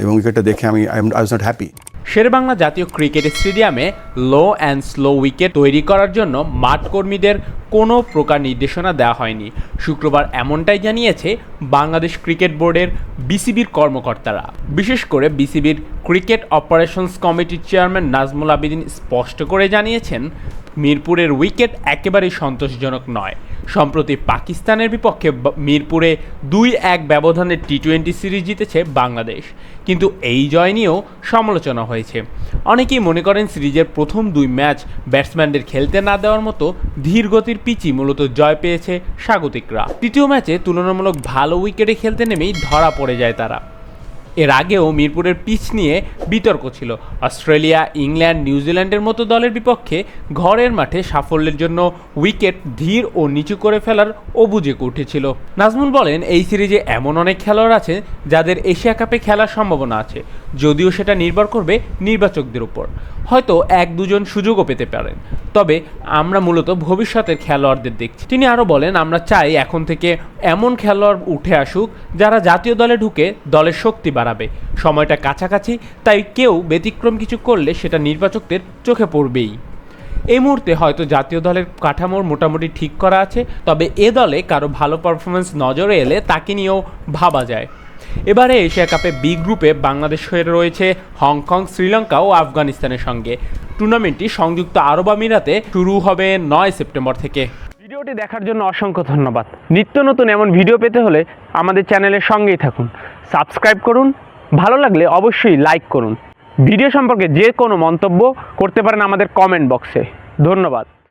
এবং উইকেটটা দেখে আমি I was not happy Sherebangla জাতীয় ক্রিকেট স্টেডিয়ামে লো অ্যান্ড স্লো উইকেট তৈরি করার জন্য মাঠ কর্মীদের কোনো প্রকার নির্দেশনা দেওয়া হয়নি। শুক্রবার এমনটাই জানিয়েছে বাংলাদেশ ক্রিকেট বোর্ডের বিসিবির কর্মকর্তারা। বিশেষ করে বিসিবির ক্রিকেট অপারেশনস কমিটির চেয়ারম্যান নাজমুল আবেদিন স্পষ্ট করে জানিয়েছেন, মিরপুরের উইকেট একেবারেই সন্তোষজনক নয়। সম্প্রতি পাকিস্তানের বিপক্ষে মিরপুরে দুই এক ব্যবধানে টি টোয়েন্টি সিরিজ জিতেছে বাংলাদেশ। কিন্তু এই জয় নিয়েও সমালোচনা হয়েছে। অনেকেই মনে করেন সিরিজের প্রথম দুই ম্যাচ ব্যাটসম্যানদের খেলতে না দেওয়ার মতো ধীর গতির পিচই মূলত জয় পেয়েছে স্বাগতিকরা। তৃতীয় ম্যাচে তুলনামূলক ভালো উইকেটে খেলতে নেমেই ধরা পড়ে যায় তারা। এর আগেও মিরপুরের পিচ নিয়ে বিতর্ক ছিল। অস্ট্রেলিয়া, ইংল্যান্ড, নিউজিল্যান্ডের মতো দলের বিপক্ষে ঘরের মাঠে সাফল্যের জন্য উইকেট ধীর ও নিচু করে ফেলার অবুজে উঠেছিল। নাজমুল বলেন, এই সিরিজে এমন অনেক খেলোয়াড় আছে যাদের এশিয়া কাপে খেলার সম্ভাবনা আছে, যদিও সেটা নির্ভর করবে নির্বাচকদের উপর। হয়তো এক দুজন সুযোগও পেতে পারেন। তবে আমরা মূলত ভবিষ্যতের খেলোয়াড়দের দেখছি। তিনি আরও বলেন, আমরা চাই এখন থেকে এমন খেলোয়াড় উঠে আসুক যারা জাতীয় দলে ঢুকে দলের শক্তি বাড়াবে। সময়টা কাছাকাছি, তাই কেউ ব্যতিক্রম কিছু করলে সেটা নির্বাচকদের চোখে পড়বেই। এই মুহূর্তে হয়তো জাতীয় দলের কাঠামোর মোটামুটি ঠিক করা আছে, তবে এ দলে কারও ভালো পারফরমেন্স নজরে এলে তাকে নিয়েও ভাবা যায়। এবারে এশিয়া কাপে বি গ্রুপে বাংলাদেশ হয়ে রয়েছে হংকং শ্রীলঙ্কা ও আফগানিস্তানের সঙ্গে। টুর্নামেন্টটি সংযুক্ত আরব আমিরাতে শুরু হবে নয় সেপ্টেম্বর থেকে। ভিডিওটি দেখার জন্য অসংখ্য ধন্যবাদ। নিত্য নতুন এমন ভিডিও পেতে হলে আমাদের চ্যানেলের সঙ্গেই থাকুন। সাবস্ক্রাইব করুন, ভালো লাগলে অবশ্যই লাইক করুন। ভিডিও সম্পর্কে যে কোনো মন্তব্য করতে পারেন আমাদের কমেন্ট বক্সে। ধন্যবাদ।